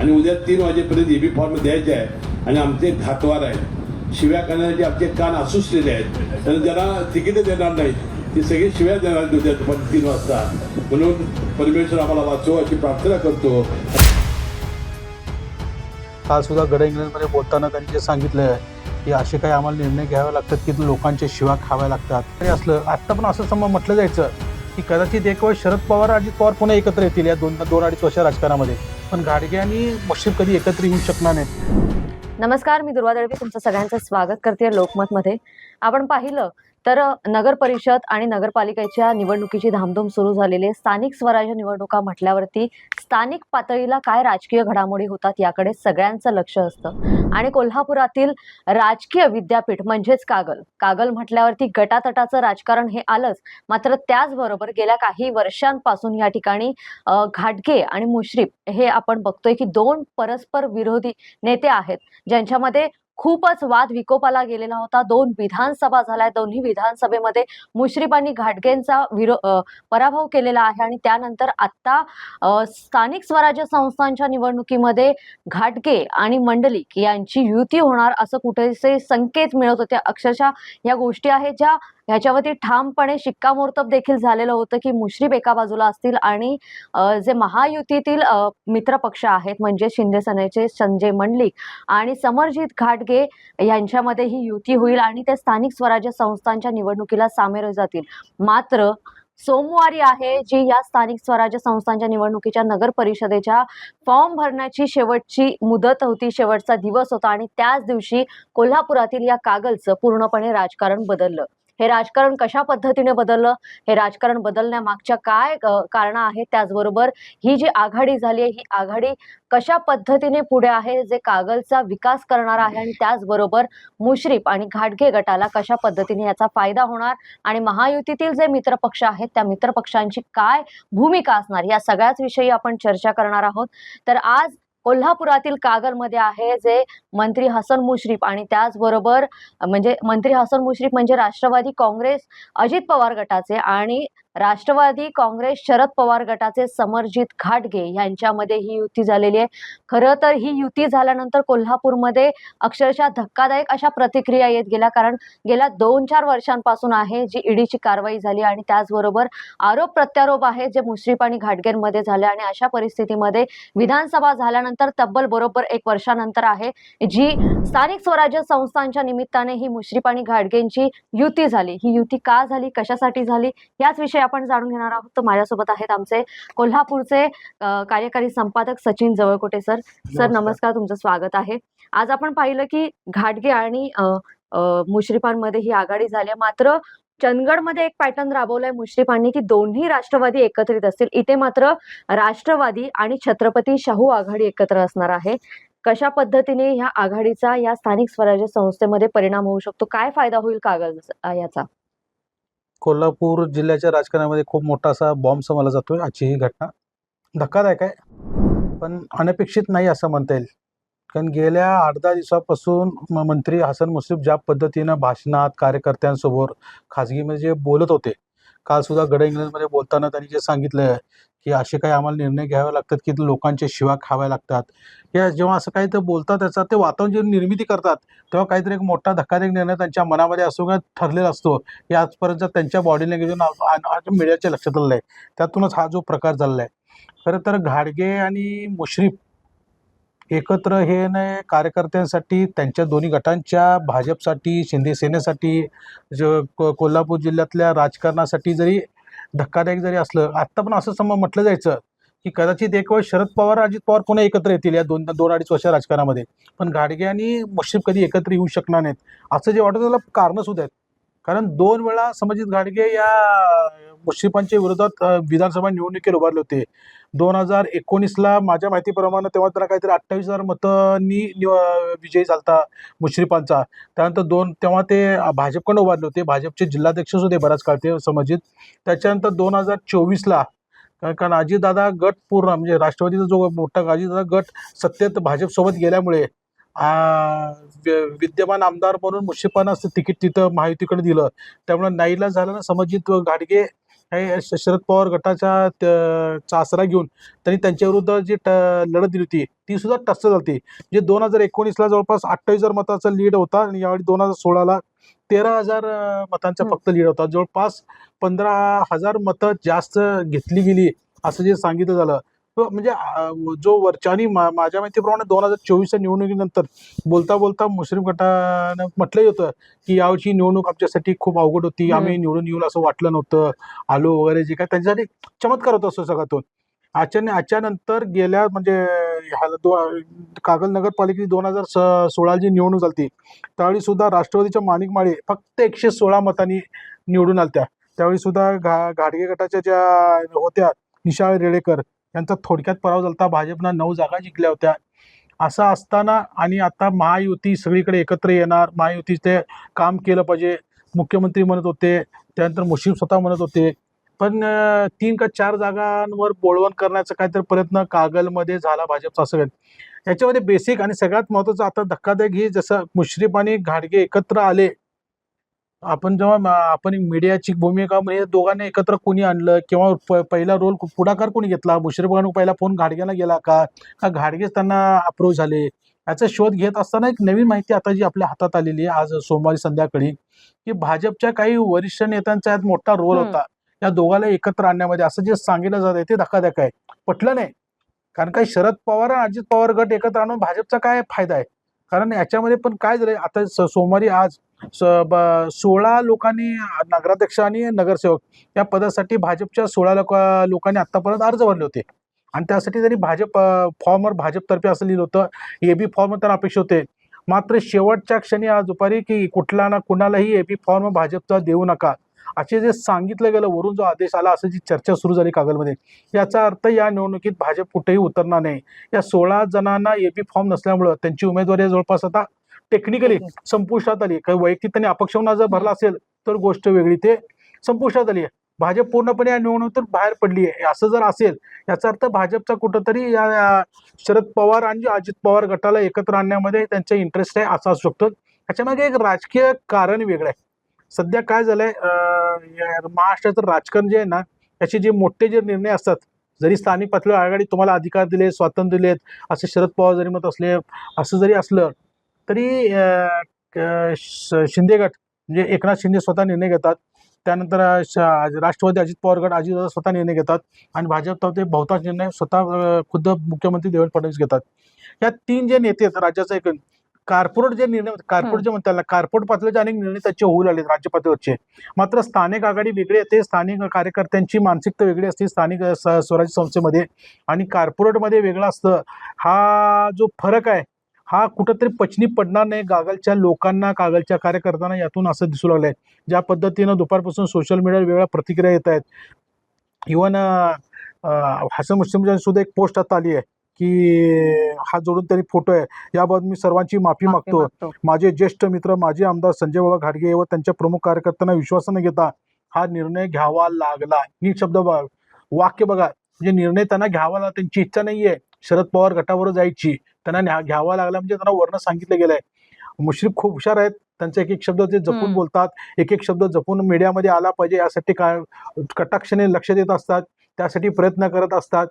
आणि उद्या तीन वाजेपर्यंत एबी फॉर्म द्यायचे आहे आणि आमचे घातवार आहेत. शिव्या करण्याचे आमचे कान असूसलेले आहेत तर ज्यांना तिकीटं देणार नाहीत ती सगळी शिव्या देणार उद्या दुपारी तीन वाजता. म्हणून परमेश्वर आम्हाला वाचव अशी प्रार्थना करतो. काल सुद्धा गड इंग्लंडमध्ये बोलताना त्यांनी जे सांगितलं आहे की असे काही आम्हाला निर्णय घ्यावे लागतात की लोकांच्या शिवा खाव्या लागतात. तरी असलं आत्ता पण असं सम म्हटलं जायचं की कदाचित एक वेळ शरद पवार अजित पवार पुन्हा एकत्र येतील या दोन दोन अडीच वर्ष राजकारणामध्ये. पण गाडगे आणि मुश्रीफ कधी एकत्र येऊ शकणार नाही. नमस्कार मी दुर्वा दळवी. तुमचं सगळ्यांचं स्वागत करते लोकमतमध्ये. आपण पाहिलं तर नगर परिषद आणि नगरपालिकेच्या निवडणुकीची धामधूम सुरू झालेली आहे. स्थानिक स्वराज्य निवडणुका म्हटल्यावरती स्थानिक पातळीला काय राजकीय घडामोडी होतात याकडे सगळ्यांचं लक्ष असतं. आणि कोल्हापुरातील राजकीय विद्यापीठ म्हणजेच कागल. कागल म्हटल्यावरती गटातटाचं राजकारण हे आलंच. मात्र त्याचबरोबर गेल्या काही वर्षांपासून या ठिकाणी घाटगे आणि मुश्रीफ हे आपण बघतोय की दोन परस्पर विरोधी नेते आहेत. ज्यांच्यामध्ये खूपच वाद विकोपाला गेलेला होता. दोन विधानसभा झाल्या. दोन्ही विधानसभेमध्ये मुश्रीफ आणि घाटगेंचा विरो पराभव केलेला आहे आणि त्यानंतर आता स्थानिक स्वराज्य संस्थांच्या निवडणुकीमध्ये घाटगे आणि मंडलिक यांची युती होणार असं कुठेसे संकेत मिळत होते अक्षरशः या गोष्टी आहेत ज्या ह्याच्यावरती ठामपणे शिक्कामोर्तब देखील झालेलं होतं की मुश्रीफ एका बाजूला असतील आणि जे महायुतीतील मित्रपक्ष आहेत म्हणजे शिंदे सेनेचे संजय मंडलिक आणि समरजित घाटगे यांच्यामध्ये ही युती होईल आणि ते स्थानिक स्वराज्य संस्थांच्या निवडणुकीला सामोरे जातील. मात्र सोमवारी आहे जी या स्थानिक स्वराज्य संस्थांच्या निवडणुकीच्या नगर परिषदेच्या फॉर्म भरण्याची शेवटची मुदत होती शेवटचा दिवस होता आणि त्याच दिवशी कोल्हापुरातील या कागलचं पूर्णपणे राजकारण बदललं. हे राजकारण कशा पद्धतीने बदललं? हे राजकारण बदलण्यामागच्या काय कारण आहेत? त्याचबरोबर ही जी आघाडी झाली आहे ही आघाडी कशा पद्धतीने पुढे आहे? जे कागलचा विकास करणार आहे आणि त्याचबरोबर मुश्रीफ आणि घाटगे गटाला कशा पद्धतीने याचा फायदा होणार? आणि महायुतीतील जे मित्रपक्ष आहेत त्या मित्रपक्षांची काय भूमिका असणार? या सगळ्याच विषयी आपण चर्चा करणार आहोत. तर आज कोल्हापुरातील कागलमध्ये आहे जे मंत्री हसन मुश्रीफ आणि त्याचबरोबर म्हणजे मंत्री हसन मुश्रीफ म्हणजे राष्ट्रवादी काँग्रेस अजित पवार गटाचे आणि राष्ट्रवादी काँग्रेस शरद पवार गटाचे समरजित घाटगे यांच्यामध्ये ही युती झालेली आहे. खरं तर ही युती झाल्यानंतर कोल्हापूरमध्ये अक्षरशः धक्कादायक अशा प्रतिक्रिया येत गेल्या. कारण गेल्या दोन चार वर्षांपासून आहे जी ईडीची कारवाई झाली आणि त्याचबरोबर आरोप प्रत्यारोप आहे जे मुश्रीफ आणि घाटगेंमध्ये झाले आणि अशा परिस्थितीमध्ये विधानसभा झाल्यानंतर तब्बल बरोबर एक वर्षानंतर आहे जी स्थानिक स्वराज्य संस्थांच्या निमित्ताने ही मुश्रीफ आणि घाटगेंची युती झाली. ही युती का झाली? कशासाठी झाली? याच विषयी आपण जाणून घेणार आहोत. तर माझ्यासोबत आहेत आमचे कोल्हापूरचे कार्यकारी संपादक सचिन जवळकोटे सर. सर नमस्कार. तुमचं स्वागत आहे. आज आपण पाहिलं की घाटगे आणि मुश्रीफांमध्ये ही आघाडी झाली आहे. मात्र चंदगडमध्ये एक पॅटर्न राबवलाय मुश्रीफांनी की दोन्ही राष्ट्रवादी एकत्रित असतील. इथे मात्र राष्ट्रवादी आणि छत्रपती शाहू आघाडी एकत्र असणार आहे. कशा पद्धतीने ह्या आघाडीचा या स्थानिक स्वराज्य संस्थेमध्ये परिणाम होऊ शकतो? काय फायदा होईल कागल याचा? कोल्हापूर जिल्ह्याच्या राजकारणामध्ये खूप मोठा असा बॉम्ब समजला जातोय. आजची ही घटना धक्कादायक आहे. पण अनपेक्षित नाही असं म्हणता येईल. कारण गेल्या आठ दहा दिवसापासून म- मंत्री हसन मुश्रीफ ज्या पद्धतीनं भाषणात कार्यकर्त्यांसमोर खाजगीमध्ये जे बोलत होते काल सुद्धा गड इंग्लंडमध्ये बोलताना त्यांनी जे सांगितलं आहे की असे काही आम्हाला निर्णय घ्यावे लागतात की लोकांच्या शिवा खाव्या लागतात. या जेव्हा असं काही ते बोलतात त्याचा ते वातावरण जे निर्मिती करतात तेव्हा काहीतरी एक मोठा धक्कादायक निर्णय त्यांच्या मनामध्ये असो किंवा ठरलेला असतो. हे आजपर्यंत त्यांच्या बॉडी लँग्वेजून मीडियाच्या लक्षात आलेलं आहे. त्यातूनच हा जो प्रकार झालेला आहे. खरं तर घाडगे आणि मुश्रीफ एकत्र हे नाही कार्यकर्त्यांसाठी त्यांच्या दोन्ही गटांच्या भाजपसाठी शिंदे सेनेसाठी ज को कोल्हापूर जिल्ह्यातल्या राजकारणासाठी जरी धक्कादायक जरी असलं आत्ता पण असं सम म्हटलं जायचं की कदाचित एक वेळ शरद पवार अजित पवार पुन्हा एकत्र येतील या दोन दोन अडीच वर्ष राजकारणामध्ये. पण घाडगे आणि मुश्रीफ कधी एकत्र येऊ शकणार नाहीत. असं जे वाटतं त्याला कारणं सुद्धा आहेत. कारण दोन वेळा समजित घाडगे या मुश्रीफांच्या विरोधात विधानसभा निवडणुकीत उभारले होते. दोन हजार एकोणीसला माझ्या माहितीप्रमाणे तेव्हा त्यांना काहीतरी अठ्ठावीस हजार मतांनी विजयी झालता मुश्रीफांचा. त्यानंतर दोन तेव्हा ते भाजपकडे उभारले होते. भाजपचे जिल्हाध्यक्ष होते बराच काळ ते समजित त्याच्यानंतर दोन हजार चोवीसला कारण अजितदादा गट पूर्ण म्हणजे राष्ट्रवादीचा जो मोठा अजितदादा गट सत्तेत भाजपसोबत गेल्यामुळे वि- विद्यमान आमदार म्हणून मुश्रीफांना असं तिकीट तिथं महायुतीकडे दिलं. त्यामुळे नाईला झालं ना समजित गाडगे हे शरद पवार गटाच्या आसरा घेऊन त्यांनी त्यांच्या विरुद्ध जी ट लढत दिली होती ती सुद्धा टस्त झाली जे दोन हजार एकोणीसला जवळपास अठ्ठावीस हजार मताचा लीड होता आणि यावेळी दोन हजार सोळाला तेरा हजार मतांचा. फक्त लीड होता. जवळपास पंधरा हजार मतं जास्त घेतली गेली असं जे सांगितलं झालं. म्हणजे जो वरच्या आणि मा- माझ्या माहितीप्रमाणे दोन हजार चोवीसच्या निवडणुकीनंतर बोलता बोलता मुस्लिम गटानं म्हटलंही होतं की यावर्षी निवडणूक आमच्यासाठी खूप अवघड होती. आम्ही निवडून येऊ असं वाटलं नव्हतं आलो वगैरे जे काय त्यांच्यासाठी चमत्कार होता असं सगळ्यातून आजच्या नंतर गेल्या म्हणजे कागल नगरपालिकेची दोन हजार सोळा जी निवडणूक झाली त्यावेळी सुद्धा राष्ट्रवादीच्या माणिक माळे फक्त एकशे सोळा मतांनी निवडून आलत्या त्यावेळी सुद्धा घा घाडगे गटाच्या ज्या होत्या निशाळ रेडेकर यांचा थोडक्यात पराभव झाला भाजपनं नऊ जागा जिंकल्या होत्या. असं असताना आणि आता महायुती सगळीकडे एकत्र येणार. महायुतीचे काम केलं पाहिजे. मुख्यमंत्री म्हणत होते. त्यानंतर मुश्रीफ स्वतः म्हणत होते. पण तीन का चार जागांवर बोळवण करण्याचा काहीतरी प्रयत्न कागलमध्ये झाला भाजपचा असं याच्यामध्ये बेसिक आणि सगळ्यात महत्त्वाचं आता धक्कादायक ही जसं मुश्रीफ आणि घाडगे एकत्र आले आपण जेव्हा आपण मीडियाची भूमिका म्हणजे दोघांनी एकत्र कोणी आणलं किंवा पहिला रोल पुढाकार कोणी घेतला? मुश्रीफानं पहिला फोन घाडग्याला गेला का? का घाडगेच त्यांना अप्रोच झाले? याचा शोध घेत असताना एक नवीन माहिती आता जी आपल्या हातात आलेली आहे आज सोमवारी संध्याकाळी की भाजपच्या काही वरिष्ठ नेत्यांचा यात मोठा रोल. होता. या दोघांना एकत्र आणण्यामध्ये असं जे सांगितलं जात आहे ते धक्कादायक आहे. पटलं नाही. कारण काही शरद पवार आणि अजित पवार गट एकत्र आणून भाजपचा काय फायदा आहे? कारण याच्यामध्ये पण काय झालंय आता स- सोमवारी आज स- ब- सोळा लोकांनी नगराध्यक्ष आणि नगरसेवक या पदासाठी भाजपच्या सोळा लोक लोकांनी आतापर्यंत अर्ज भरले होते. आणि त्यासाठी त्यांनी भाजप फॉर्मवर भाजपतर्फे असं लिहिलं होतं. ए बी फॉर्म त्यांना अपेक्षित होते. मात्र शेवटच्या क्षणी आज दुपारी की कुठला ना कुणालाही ए बी फॉर्म भाजपचा देऊ नका. असे जे सांगितलं गेलं वरून जो आदेश आला असं जी चर्चा सुरू झाली कागलमध्ये याचा अर्थ या निवडणुकीत भाजप कुठेही उतरणार नाही. या सोळा जणांना ए बी फॉर्म नसल्यामुळं त्यांची उमेदवारी जवळपास आता टेक्निकली संपुष्टात आली काही वैयक्तिक त्यांनी अपक्ष जर भरला असेल तर गोष्ट वेगळी. ते संपुष्टात आली आहे. भाजप पूर्णपणे या निवडणुकीतून बाहेर पडली आहे. असं जर असेल याचा अर्थ भाजपचा कुठंतरी या या शरद पवार आणि अजित पवार गटाला एकत्र आणण्यामध्ये त्यांचा इंटरेस्ट आहे असा असू शकतो. त्याच्यामागे एक राजकीय कारण वेगळं आहे. सध्या काय झालंय या महाराष्ट्राचं राजकारण जे आहे ना याचे जे मोठे जे निर्णय असतात जरी स्थानिक पातळीवर आघाडी तुम्हाला अधिकार दिले स्वातंत्र्य दिलेत असे शरद पवार जरी मत असले असं जरी असलं तरी शिंदे गट म्हणजे एकनाथ शिंदे स्वतः निर्णय घेतात. त्यानंतर श- राष्ट्रवादी अजित पवार गट अजित स्वतः निर्णय घेतात. आणि भाजप ते बहुतांश निर्णय स्वतः खुद्द मुख्यमंत्री देवेंद्र फडणवीस घेतात. या तीन जे नेते आहेत राज्याचा एक कार्पोरेट जे निर्णय कार्पोरेट जे म्हणतात कार्पोरेट पातळीचे अनेक निर्णय त्याचे होऊ लागले राज्य पातळीवरचे मात्र स्थानिक आघाडी वेगळी येते स्थानिक कार्यकर्त्यांची मानसिकता वेगळी असते स्थानिक स्वराज्य संस्थेमध्ये आणि कार्पोरेटमध्ये वेगळं असतं. हा जो फरक आहे हा कुठंतरी पचनी पडणार नाही कागलच्या लोकांना कागलच्या कार्यकर्त्यांना यातून असं दिसू लागलंय. ज्या पद्धतीनं दुपारपासून सोशल मीडियावर वेगळ्या प्रतिक्रिया येत आहेत. इवन हसन मुस्लिमच्या सुद्धा एक पोस्ट आता आली आहे. की हा जोडून तरी फोटो आहे. याबाबत मी सर्वांची माफी मागतो. माझे ज्येष्ठ मित्र माजी आमदार संजय बाबा घाडगे व त्यांच्या प्रमुख कार्यकर्त्यांना विश्वासाने घेता हा निर्णय घ्यावा लागला. नीट शब्द बघा वाक्य बघा. म्हणजे निर्णय त्यांना घ्यावा लागला. त्यांची इच्छा नाहीये. शरद पवार गटावर जायची. त्यांना घ्यावा लागला म्हणजे त्यांना वर्ण सांगितलं गेलंय. मुश्रीफ खूप हुशार आहेत. त्यांचे एक एक शब्द ते जपून. बोलतात. एक एक शब्द जपून मीडियामध्ये आला पाहिजे. यासाठी काय कटाक्षाने लक्ष देत असतात. त्यासाठी प्रयत्न करत असतात.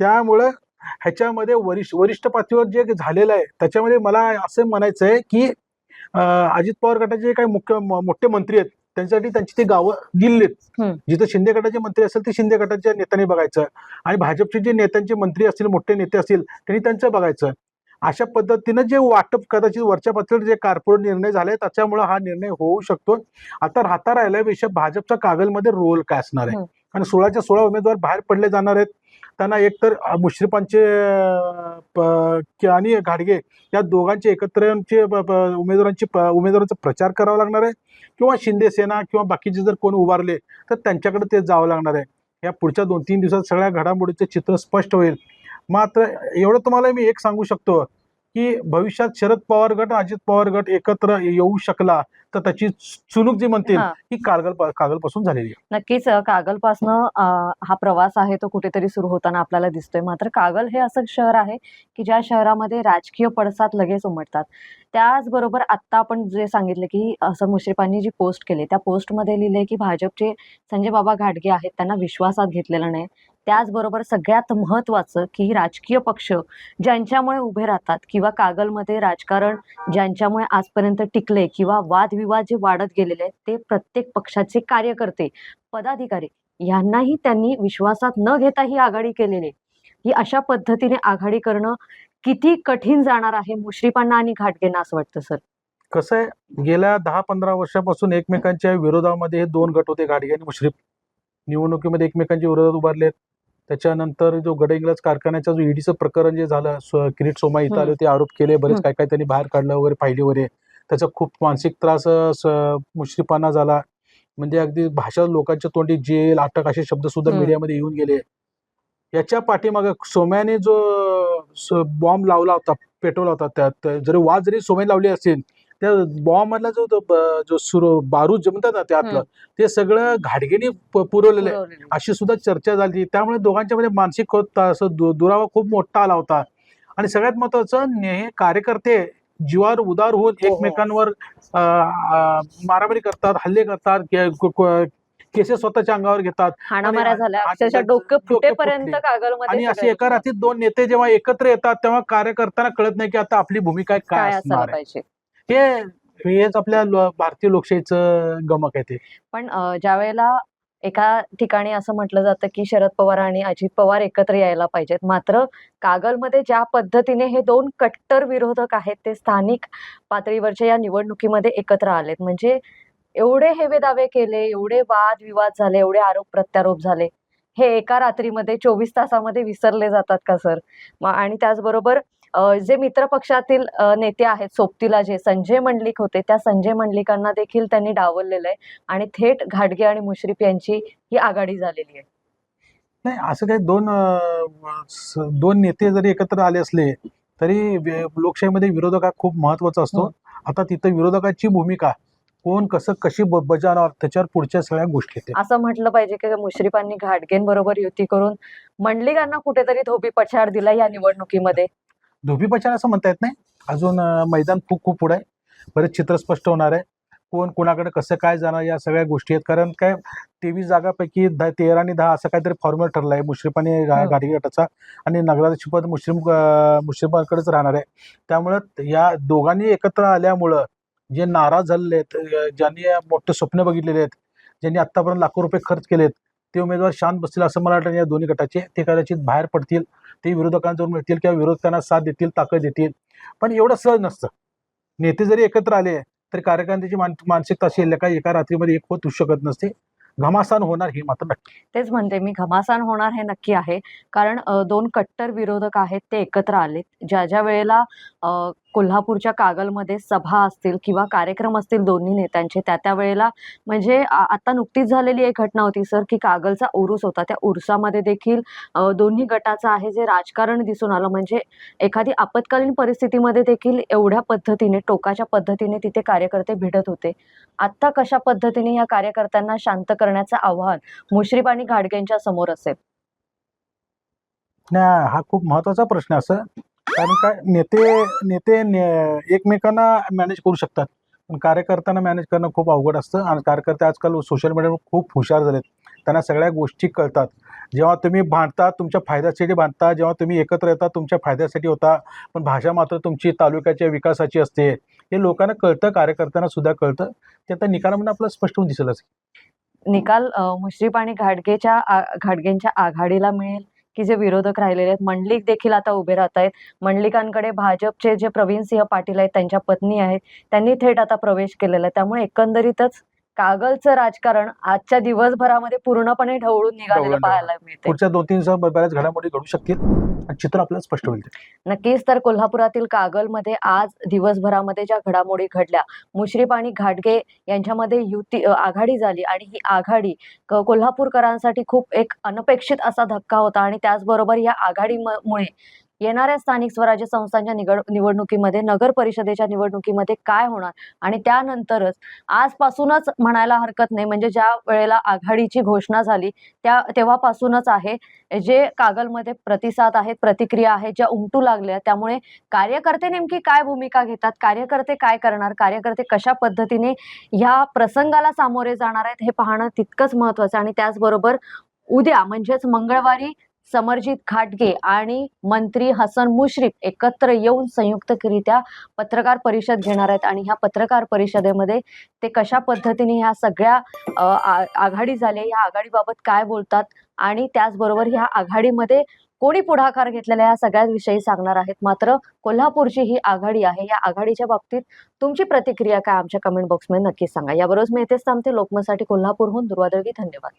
त्यामुळं ह्याच्यामध्ये वरिष्ठ वरिष्ठ पातळीवर जे झालेलं आहे त्याच्यामध्ये मला असं म्हणायचं आहे की अजित पवार गटाचे जे काही मुख्य मोठे मंत्री आहेत त्यांच्यासाठी त्यांची ती गावं दिल्लीत. जिथं शिंदे गटाचे मंत्री असेल ते शिंदे गटाच्या नेत्यांनी बघायचं. आणि भाजपचे जे नेत्यांचे मंत्री असतील मोठे नेते असतील त्यांनी त्यांचं बघायचं. अशा पद्धतीनं जे वाटप कदाचित वरच्या पातळीवर जे कार्पोरेट निर्णय झाले त्याच्यामुळे हा निर्णय होऊ शकतो. आता राहता राहिल्यापेक्षा भाजपचा कागलमध्ये रोल काय असणार आहे. आणि सोळाच्या सोळा उमेदवार बाहेर पडले जाणार आहेत. त्यांना एकतर मुश्रीफांचे प- आणि घाडगे या दोघांचे एकत्रचे प- उमेदवारांची प- उमेदवारांचा प्रचार करावा लागणार आहे. किंवा शिंदे सेना किंवा बाकीचे जर कोण उभारले तर त्यांच्याकडे ते जावं लागणार आहे. या पुढच्या दोन तीन दिवसात सगळ्या घडामोडीचे चित्र स्पष्ट होईल. मात्र एवढं तुम्हाला मी एक सांगू शकतो. की भविष्यात शरद पवार गट अजित पवार गट एकत्र येऊ शकला तर त्याची चुणूक जी म्हणतील हा. कागल कागलपासून झालेली आहे. नक्कीच कागलपासनं हा प्रवास आहे तो कुठेतरी सुरू होताना आपल्याला दिसतोय. मात्र कागल हे असं शहर आहे की ज्या शहरामध्ये राजकीय पडसाद लगेच उमटतात. त्याचबरोबर आत्ता आपण जे सांगितलं की असं मुश्रीफांनी जी पोस्ट केली त्या पोस्टमध्ये लिहिलंय की भाजपचे संजय बाबा घाटगे आहेत त्यांना विश्वासात घेतलेलं नाही. त्याचबरोबर सगळ्यात महत्वाचं की राजकीय पक्ष ज्यांच्यामुळे उभे राहतात किंवा कागलमध्ये राजकारण ज्यांच्यामुळे आजपर्यंत टिकले किंवा वादविवाद जे वाढत गेलेले आहेत ते प्रत्येक पक्षाचे कार्यकर्ते पदाधिकारी यांनाही त्यांनी विश्वासात न घेता ही आघाडी केलेली ही अशा पद्धतीने आघाडी करणं किती कठीण जाणार आहे मुश्रीफांना आणि घाटगेंना असं वाटतं सर? कसं आहे गेल्या दहा पंधरा वर्षापासून एकमेकांच्या विरोधामध्ये हे दोन गट होते घाटगे आणि मुश्रीफ. निवडणुकीमध्ये एकमेकांच्या विरोधात उभारलेत. त्याच्यानंतर जो गडहिंग्लज कारखान्याचं जो ईडीचं प्रकरण जे झालं किरीट सोमा इथं आले होते आरोप केले बरेच. काय काय त्यांनी बाहेर काढलं वगैरे फायली वगैरे त्याचा खूप मानसिक त्रास मुश्रीफांना झाला म्हणजे अगदी भाषा लोकांच्या तोंडी जेल अटक असे शब्द सुद्धा. मीडियामध्ये येऊन गेले याच्या पाठीमागे सोम्याने जो बॉम्ब लावला होता पेटवला होता त्यात जरी वाद जरी सोम्याने लावली असेल त्या बॉम्ब मधला जो तो ब- जो सुर बारूद जे म्हणतात ना त्यातलं. ते सगळं घाडगेने प- पुरवलेलं आहे. अशी सुद्धा चर्चा झाली त्यामुळे दोघांच्या मध्ये मानसिक होत असं दु- दुरावा खूप मोठा आला होता आणि सगळ्यात महत्वाचं ने- हे कार्यकर्ते जीवावर उदार होऊन हो, हो. एकमेकांवर अ, अ, मारामारी करतात हल्ले करतात के- क- क- केसेस स्वतःच्या अंगावर घेतात हाणामाऱ्या आणि- झाल्या आणि अक्षरशः डोके डोकं फुटले. फुटेपर्यंत कागलमध्ये आणि असे एका रात्रीत दोन नेते जेव्हा एकत्र येतात तेव्हा कार्यकर्त्यांना कळत नाही की आता आपली भूमिका काय काय असणार आहे पाहिजे हे हेच आपल्या लो- भारतीय लोकशाहीचं गमक आहे ते. पण अ, ज्या वेळेला एका ठिकाणी असं म्हटलं जातं की शरद पवार आणि अजित पवार एकत्र यायला पाहिजेत मात्र कागलमध्ये ज्या पद्धतीने हे दोन कट्टर विरोधक आहेत ते स्थानिक पातळीवरच्या या निवडणुकीमध्ये एकत्र आलेत. म्हणजे एवढे हेवे दावे केले एवढे वाद विवाद झाले एवढे आरोप प्रत्यारोप झाले हे एका रात्रीमध्ये चोवीस तासामध्ये विसरले जातात का सर? आणि त्याचबरोबर जे मित्र पक्षातील नेते आहेत सोबतीला जे संजय मंडलिक होते त्या संजय मंडलिकांना देखील त्यांनी डावललेलं आहे आणि थेट घाटगे आणि मुश्रीफ यांची ही आघाडी झालेली आहे. नाही असं काही दोन दोन नेते जरी एकत्र आले असले तरी लोकशाहीमध्ये विरोधक हा खूप महत्त्वाचा असतो. आता तिथं विरोधकाची भूमिका कोण कसं कशी बजावणार त्याच्यावर पुढच्या सगळ्या गोष्टी असं म्हटलं पाहिजे की मुश्रीफांनी घाटगेंबरोबर युती करून मंडलिकांना कुठेतरी धोबी पछाड दिला या निवडणुकीमध्ये. धोबीपचार असं म्हणता येत नाही. अजून मैदान खूप खूप पुढे आहे. बरेच चित्र स्पष्ट होणार आहे. कोण कोणाकडे कसं काय जाणार या सगळ्या गोष्टी आहेत. कारण काय तेवीस जागापैकी दहा तेरा आणि दहा असं काहीतरी फॉर्म्युला ठरला आहे. मुश्रीफ आणि गा- हं. गाडी गटाचा आणि नगराध्यक्ष पद मुस्लिम अं, मुश्रीफांकडेच राहणार आहे. त्यामुळं या दोघांनी एकत्र आल्यामुळं जे नाराज झालेले आहेत ज्यांनी मोठे स्वप्न बघितलेले आहेत ज्यांनी आतापर्यंत लाखो रुपये खर्च केलेत ते उमेदवार शांत बसतील असं मला वाटतं. या दोन्ही गटाचे ते कदाचित बाहेर पडतील ते विरोधकांजवळ मिळतील किंवा विरोधकांना साथ देतील ताकद देतील. पण एवढं सहज नसतं. नेते जरी एकत्र आले तरी कार्यकर्त्यांची मान मानसिकता अशी आहे, एका रात्रीमध्ये एक होत शकत नसते. घमासान होणार हे मात्र नक्की. तेच म्हणते मी घमासान होणार हे नक्की आहे. कारण दोन कट्टर विरोधक आहेत ते एकत्र आलेत. ज्या ज्या वेळेला कोल्हापूरच्या कागलमध्ये सभा असतील किंवा कार्यक्रम असतील दोन्ही नेत्यांचे त्या त्या वेळेला म्हणजे आता नुकतीच झालेली एक घटना होती सर की कागलचा उरूस होता. त्या उरसामध्ये देखील दोन्ही गटाचं आहे जे राजकारण दिसून आलं. म्हणजे एखादी आपत्कालीन परिस्थितीमध्ये देखील एवढ्या पद्धतीने टोकाच्या पद्धतीने तिथे कार्यकर्ते भिडत होते. आत्ता कशा पद्धतीने या कार्यकर्त्यांना शांत करण्याचं आव्हान मुश्रीफ आणि घाडगेंच्या समोर असेल. नाही हा खूप महत्त्वाचा प्रश्न असं कारण काय नेते नेते ने- एकमेकांना मॅनेज करू शकतात. पण कार्यकर्त्यांना मॅनेज करणं खूप अवघड असतं आणि कार्यकर्ते आजकाल सोशल मीडियावर खूप हुशार झालेत. त्यांना सगळ्या गोष्टी कळतात. जेव्हा तुम्ही भांडता तुमच्या फायद्यासाठी भांडता जेव्हा तुम्ही एकत्र येता तुमच्या फायद्यासाठी होता. पण भाषा मात्र तुमची तालुक्याच्या विकासाची असते. हे लोकांना कळतं कार्यकर्त्यांना सुद्धा कळतं. ते आता निकालामध्ये आपल्याला स्पष्ट होऊन दिसेलच. निकाल मुश्रीफ आणि घाडगेच्या आ- घाडगेंच्या आघाडीला मिळेल की जे विरोधक राहिलेले आहेत. मंडलिक देखील आता उभे राहत आहेत. मंडलिकांकडे भाजपचे जे प्रवीण सिंह पाटील आहेत त्यांच्या पत्नी आहेत त्यांनी थेट आता प्रवेश केलेला आहे. त्यामुळे एकंदरीतच कागलचं राजकारण आजच्या दिवसभरामध्ये पूर्णपणे ढवळून निघालेलं पाहायला मिळते पुढच्या दोन तीन बऱ्याच घडामोडी घडू शकतील. चित्र आपल्याला स्पष्ट होईल नक्कीच तर कोल्हापुरातील कागलमध्ये आज दिवसभरामध्ये ज्या घडामोडी घडल्या मुश्रीफ आणि घाटगे यांच्यामध्ये युती आघाडी झाली आणि ही आघाडी कोल्हापूरकरांसाठी खूप एक अनपेक्षित असा धक्का होता आणि त्याचबरोबर या आघाडीमुळे येणाऱ्या स्थानिक स्वराज्य संस्थांच्या निगड निवडणुकीमध्ये नगर परिषदेच्या निवडणुकीमध्ये काय होणार? आणि त्यानंतरच आजपासूनच म्हणायला हरकत नाही म्हणजे ज्या वेळेला आघाडीची घोषणा झाली त्या तेव्हापासूनच आहे. जे कागलमध्ये प्रतिसाद आहेत प्रतिक्रिया आहेत ज्या उमटू लागल्या त्यामुळे कार्यकर्ते नेमकी काय भूमिका घेतात कार्यकर्ते काय करणार कार्यकर्ते कशा पद्धतीने ह्या प्रसंगाला सामोरे जाणार आहेत हे पाहणं तितकंच महत्वाचं आणि त्याचबरोबर उद्या म्हणजेच मंगळवारी समरजित खाटगे आणि मंत्री हसन मुश्रीफ एकत्र येऊन संयुक्तरित्या पत्रकार परिषद घेणार आहेत. आणि ह्या पत्रकार परिषदेमध्ये ते कशा पद्धतीने ह्या सगळ्या आ- आघाडी झाल्या ह्या आघाडीबाबत काय बोलतात आणि त्याचबरोबर ह्या आघाडीमध्ये कोणी पुढाकार घेतलेला या सगळ्याच विषयी सांगणार आहेत. मात्र कोल्हापूरची ही आघाडी आहे. या आघाडीच्या बाबतीत तुमची प्रतिक्रिया काय आमच्या कमेंट बॉक्समध्ये नक्कीच सांगा. याबरोबरच मी इथेच थांबते. लोकमतसाठी कोल्हापूरहून दुर्वादळगी धन्यवाद.